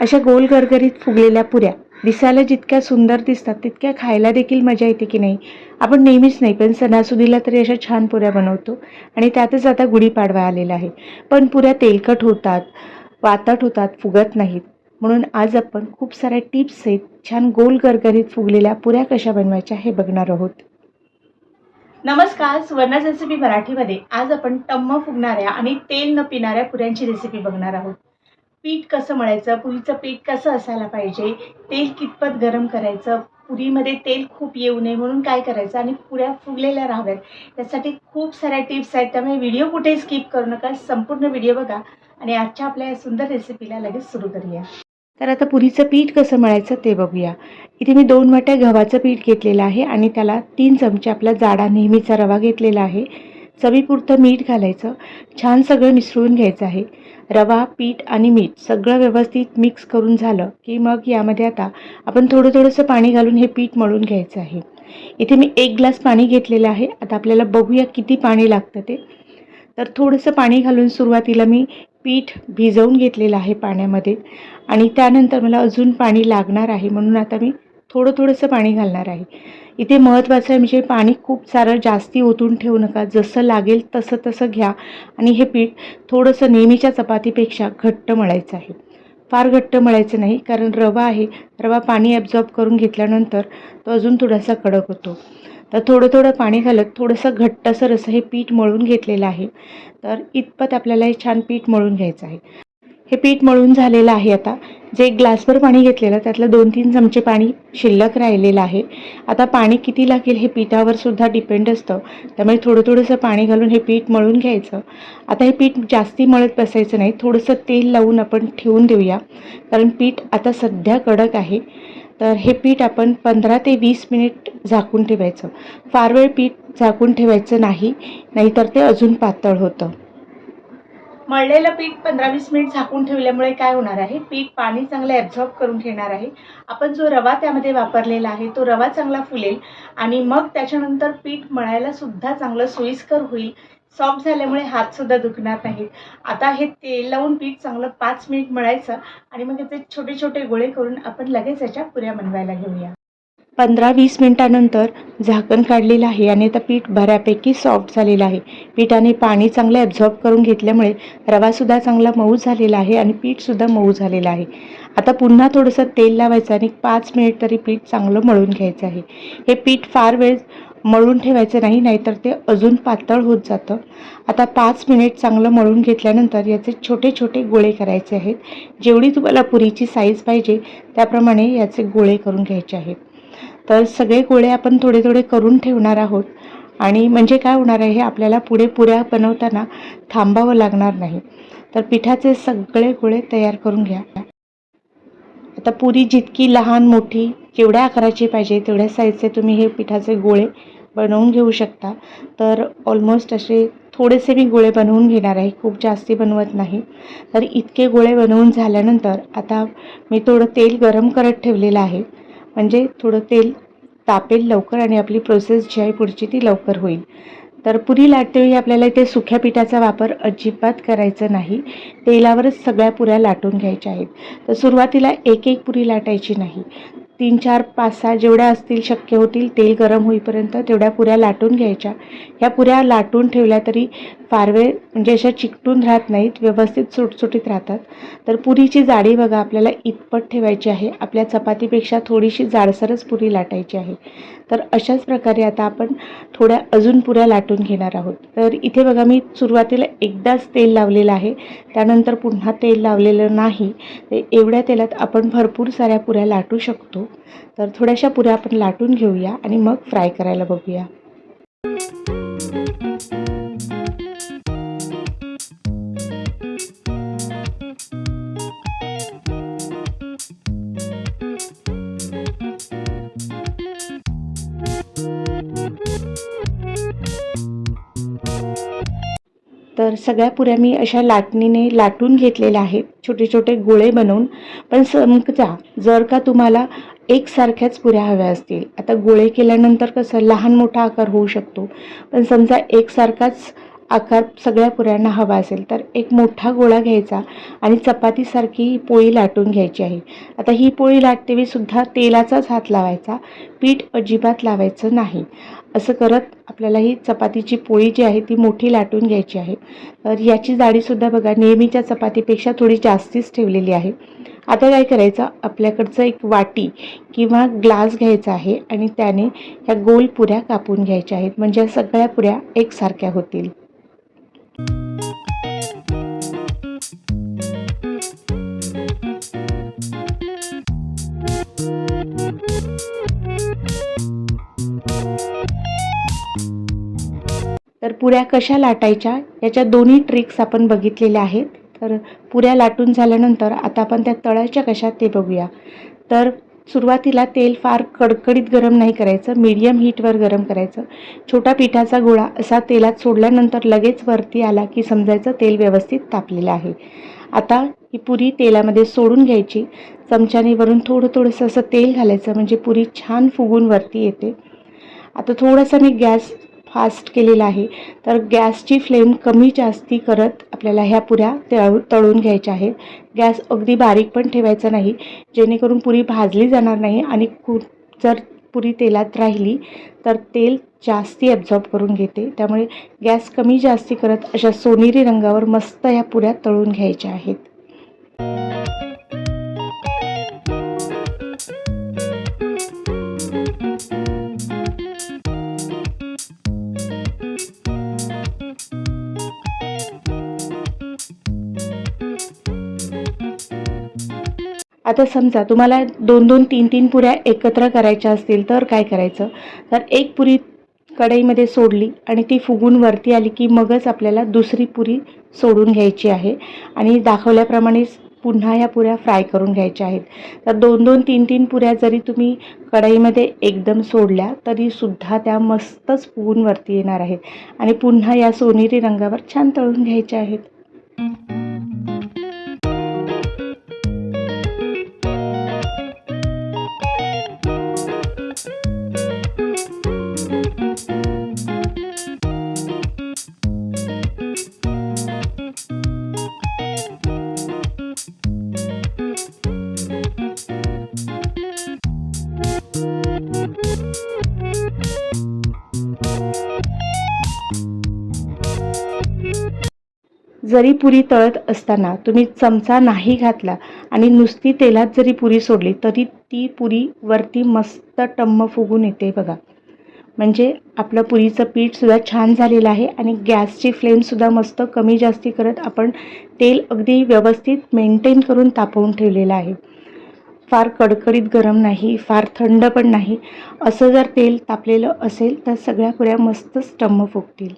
अशा गोल गरगरीत फुगलेल्या पुऱ्या. दिसायला जितक्या सुंदर दिसतात तितक्या खायला देखील मजा येते की नाही? आपण नेहमीच नाही पण सणासुदीला तरी अशा छान पुऱ्या बनवतो. आणि त्यातच आता गुढीपाडवा आलेला आहे. पण पुऱ्या तेलकट होतात वातट होतात फुगत नाहीत. म्हणून आज आपण खूप साऱ्या टिप्स आहेत छान गोल गरगरीत फुगलेल्या पुऱ्या कशा बनवायच्या हे बघणार आहोत. नमस्कार सुवर्णा रेसिपी मराठीमध्ये. आज आपण टम्म फुगणाऱ्या आणि तेल न पिणाऱ्या पुऱ्यांची रेसिपी बघणार आहोत. पीठ कसं मळायचं पुरीचं पीठ कसं असायला पाहिजे तेल कितपत गरम करायचं पुरीमध्ये तेल खूप येऊ नये म्हणून काय करायचं आणि पुऱ्या फुगलेल्या राहाव्यात. त्यासाठी खूप साऱ्या टिप्स आहेत त्यामुळे व्हिडिओ कुठे स्किप करू नका संपूर्ण व्हिडिओ बघा आणि आजच्या आपल्या या सुंदर रेसिपीला लगेच सुरू करूया. तर आता पुरीचं पीठ कसं मळायचं ते बघूया. इथे मी दोन वाट्या गव्हाचं पीठ घेतलेलं आहे आणि त्याला तीन चमचे आपला जाडा नेहमीचा रवा घेतलेला आहे. चवीपुरतं मीठ घालायचं. छान सगळं मिसळून घ्यायचं आहे. रवा पीठ आणि मीठ सगळं व्यवस्थित मिक्स करून झालं की मग यामध्ये आता आपण थोडं थोडंसं पाणी घालून हे पीठ मळून घ्यायचं आहे. इथे मी एक ग्लास पाणी घेतलेलं आहे. आता आपल्याला बघूया किती पाणी लागतं ते. तर थोडंसं पाणी घालून सुरुवातीला मी पीठ भिजवून घेतलेलं आहे पाण्यामध्ये आणि त्यानंतर मला अजून पाणी लागणार आहे म्हणून आता मी थोडं थोडंसं पाणी घालणार आहे. इथे महत्त्वाचं आहे म्हणजे पाणी खूप सारं जास्ती ओतून ठेवू नका. जसं लागेल तसं तसं घ्या. आणि हे पीठ थोडंसं नेहमीच्या चपातीपेक्षा घट्ट मळायचं आहे. फार घट्ट मळायचं नाही कारण रवा आहे. रवा पाणी ॲब्झॉर्ब करून घेतल्यानंतर तो अजून थोडासा कडक होतो. तर थोडं थोडं पाणी घालत थोडंसं घट्टसर असं हे पीठ मळून घेतलेलं आहे. तर इतपत आपल्याला हे छान पीठ मळून घ्यायचं आहे. हे पीठ मळून झालेलं आहे आता. जे एक ग्लासभर पाणी घेतलेलं त्यातलं दोन तीन चमचे पाणी शिल्लक राहिलेलं आहे. आता पाणी किती लागेल हे पिठावर सुद्धा डिपेंड असतं. त्यामुळे थोडं थोडंसं पाणी घालून हे पीठ मळून घ्यायचं. आता हे पीठ जास्ती मळत बसायचं नाही थोडंसं तेल लावून आपण ठेवून देऊया. कारण पीठ आता सध्या कडक आहे. तर हे पीठ आपण पंधरा ते वीस मिनिट झाकून ठेवायचं. फार वेळ पीठ झाकून ठेवायचं नाही नाहीतर ते अजून पातळ होतं. मळलेलं पीठ पंधरा वीस मिनिट झाकून ठेवल्यामुळे काय होणार आहे? पीठ पाणी चांगलं ॲब्झॉर्ब करून घेणार आहे. आपण जो रवा त्यामध्ये वापरलेला आहे तो रवा चांगला फुलेल आणि मग त्याच्यानंतर पीठ मळायला सुद्धा चांगलं सोयीस्कर होईल. सॉफ्ट झाल्यामुळे हातसुद्धा दुखणार नाहीत. आता हे तेल लावून पीठ चांगलं पाच मिनिट मळायचं आणि मग याचे छोटे छोटे गोळे करून आपण लगेच याच्या पुऱ्या बनवायला घेऊया. पंधरा वीस मिनटानंतर झाकण काढलेलं आहे आणि आता पीठ बऱ्यापैकी सॉफ्ट झालेलं आहे. पिठाने पाणी चांगलं ॲब्झॉर्ब करून घेतल्यामुळे रवासुद्धा चांगला मऊ झालेला आहे आणि पीठसुद्धा मऊ झालेलं आहे. आता पुन्हा थोडंसं तेल लावायचं आणि पाच मिनिट तरी पीठ चांगलं मळून घ्यायचं आहे. हे पीठ फार वेळ मळून ठेवायचं नाही नाहीतर ते अजून पातळ होत जातं. आता पाच मिनिट चांगलं मळून घेतल्यानंतर याचे छोटे छोटे गोळे करायचे आहेत. जेवढी तुम्हाला पुरीची साईज पाहिजे त्याप्रमाणे याचे गोळे करून घ्यायचे आहेत. तर सगळे गोळे आपण थोडे थोडे करून ठेवणार आहोत. आणि म्हणजे काय होणार आहे हे आपल्याला पुढे पुऱ्या बनवताना थांबावं लागणार नाही. तर पिठाचे सगळे गोळे तयार करून घ्या. आता पुरी जितकी लहान मोठी जेवढ्या आकाराची पाहिजे तेवढ्या साईजचे तुम्ही हे पिठाचे गोळे बनवून घेऊ शकता. तर ऑलमोस्ट असे थोडेसे मी गोळे बनवून घेणार आहे. खूप जास्ती बनवत नाही. तर इतके गोळे बनवून झाल्यानंतर आता मी थोडं तेल गरम करत ठेवलेलं आहे. म्हणजे थोडं तेल तापेल लवकर आणि आपली प्रोसेस जी आहे पुढची ती लवकर होईल. तर पुरी लाटतेवेळी आपल्याला इथे सुक्या पिठाचा वापर अजिबात करायचा नाही. तेलावरच सगळ्या पुऱ्या लाटून घ्यायच्या आहेत. तर सुरुवातीला एक एक पुरी लाटायची नाही. तीन चार पाच सहा जेवढ्या असतील शक्य होतील तेल गरम होईपर्यंत तेवढ्या पुऱ्या लाटून घ्यायच्या. ह्या पुऱ्या लाटून ठेवल्या तरी फार वेळ म्हणजे अशा चिकटून राहत नाहीत व्यवस्थित सुटसुटीत राहतात. तर पुरीची जाडी बघा आपल्याला इतपत ठेवायची आहे. आपल्या चपातीपेक्षा थोडीशी जाडसरच पुरी लाटायची आहे. तर अशाच प्रकारे आता आपण थोड्या अजून पुऱ्या लाटून घेणार आहोत. तर इथे बघा मी सुरुवातीला एकदाच तेल लावलेलं आहे. त्यानंतर पुन्हा तेल लावलेलं नाही. ते एवढ्या तेलात आपण भरपूर साऱ्या पुऱ्या लाटू शकतो. तर थोड्याशा पुऱ्या आपण लाटून घेऊया आणि मग फ्राय करायला बघूया. तर सगळ्या पुऱ्या मी अशा लाटणीने लाटून घेतलेल्या आहेत. छोटे छोटे गोळे बनवून. पण समजा जर का तुम्हाला एकसारख्याच पुऱ्या हव्या असतील. आता गोळे केल्यानंतर कसं लहान मोठा आकार होऊ शकतो. पण समजा एकसारखाच आकार सगळ्या पुऱ्यांना हवा असेल तर एक मोठा गोळा घ्यायचा आणि चपातीसारखी ही पोळी लाटून घ्यायची आहे. आता ही पोळी लाटतेवेळी सुद्धा तेलाचाच हात लावायचा पीठ अजिबात लावायचं नाही. असं करत आपल्याला ही चपातीची पोळी जी आहे ती मोठी लाटून घ्यायची आहे. तर याची जाडीसुद्धा बघा नेहमीच्या चपातीपेक्षा थोडी जास्तीच ठेवलेली आहे. आता काय करायचं? आपल्याकडचं एक वाटी किंवा ग्लास घ्यायचा आहे आणि त्याने ह्या गोल पुऱ्या कापून घ्यायच्या आहेत. म्हणजे सगळ्या पुऱ्या एकसारख्या होतील. तर पुऱ्या कशा लाटायच्या? याच्या दोन्ही ट्रिक्स आपण बघितलेल्या आहेत. तर पुऱ्या लाटून झाल्यानंतर आता आपण त्या तळायच्या कशात ते बघूया. तर सुरुवातीला तेल फार कडकडीत गरम नाही करायचं मीडियम हीटवर गरम करायचं. छोटा पिठाचा गोळा असा तेलात सोडल्यानंतर लगेच वरती आला की समजायचं तेल व्यवस्थित तापलेलं आहे. आता ही पुरी तेलामध्ये सोडून घ्यायची. चमच्याने वरून थोडं थोडंसं असं तेल घालायचं म्हणजे पुरी छान फुगून वरती येते. आता थोडासा मी गॅस फास्ट केलेला आहे. तर गॅसची फ्लेम कमी जास्ती करत आपल्याला ह्या पुऱ्या तळू तळून घ्यायच्या आहेत. गॅस अगदी बारीक पण ठेवायचा नाही. जेणेकरून पुरी भाजली जाणार नाही आणि कु जर पुरी तेलात राहिली तर तेल जास्ती ॲब्झॉर्ब करून घेते. त्यामुळे गॅस कमी जास्ती करत अशा सोनेरी रंगावर मस्त ह्या पुऱ्या तळून घ्यायच्या आहेत. आता समजा तुम्हाला दोन दोन तीन तीन पुऱ्या एकत्र करायच्या असतील तर काय करायचं? तर एक पुरी कढईमध्ये सोडली आणि ती फुगून वरती आली की मगच आपल्याला दुसरी पुरी सोडून घ्यायची आहे. आणि दाखवल्याप्रमाणेच पुन्हा ह्या पुऱ्या फ्राय करून घ्यायच्या आहेत. तर दोन दोन तीन तीन पुऱ्या जरी तुम्ही कढईमध्ये एकदम सोडल्या तरीसुद्धा त्या मस्तच फुगून वरती येणार आहेत. आणि पुन्हा या सोनेरी रंगावर छान तळून घ्यायच्या आहेत. जरी पुरी तळत असताना तुम्ही चमचा नाही घातला आणि नुसती तेलात जरी पुरी सोडली तरी ती पुरी वरती मस्त टम्म फुगून येते बघा. म्हणजे आपलं पुरीचं पीठसुद्धा छान झालेलं आहे आणि गॅसची फ्लेमसुद्धा मस्त कमी जास्ती करत आपण तेल अगदी व्यवस्थित मेंटेन करून तापवून ठेवलेलं आहे. फार कडकडीत गरम नाही फार थंड पण नाही. असं जर तेल तापलेलं असेल तर सगळ्या पुऱ्या मस्त स्टम्म फुगतील.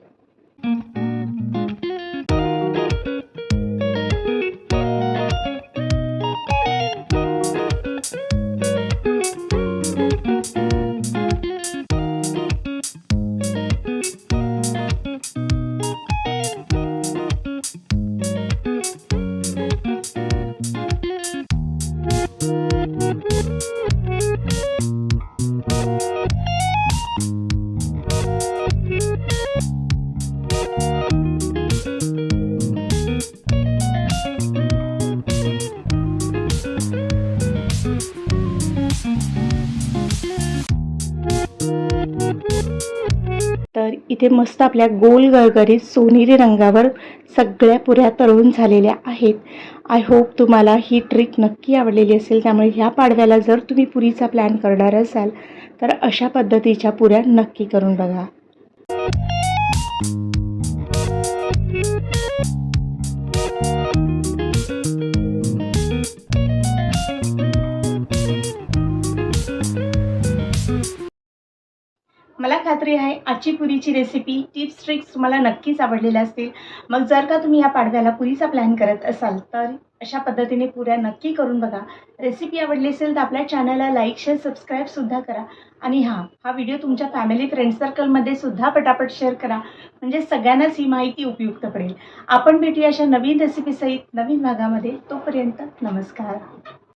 तर इथे मस्त आपल्या गोल गळगरीत सोनेरी रंगावर सगळ्या पुऱ्या तळून झालेल्या आहेत. आय होप तुम्हाला ही ट्रिक नक्की आवडलेली असेल. त्यामुळे ह्या पाडव्याला जर तुम्ही पुरीचा प्लॅन करणार असाल तर अशा पद्धतीच्या पुऱ्या नक्की करून बघा. आजची पुरीची रेसिपी टिप्स ट्रिक्स तुम्हाला नक्कीच आवडलेल्या असतील. मग जर का तुम्ही या पाडव्याला पुरीचा प्लॅन करत असाल तर अशा पद्धतीने पुऱ्या नक्की करून बघा. रेसिपी आवडली असेल तर आपल्या चॅनलला लाईक शेअर सबस्क्राईबसुद्धा करा. आणि हां हा व्हिडिओ तुमच्या फॅमिली फ्रेंड सर्कलमध्ये सुद्धा पटापट शेअर करा. म्हणजे सगळ्यांनाच ही माहिती उपयुक्त पडेल. आपण भेटूया अशा नवीन रेसिपीसहित नवीन भागामध्ये. तोपर्यंत नमस्कार.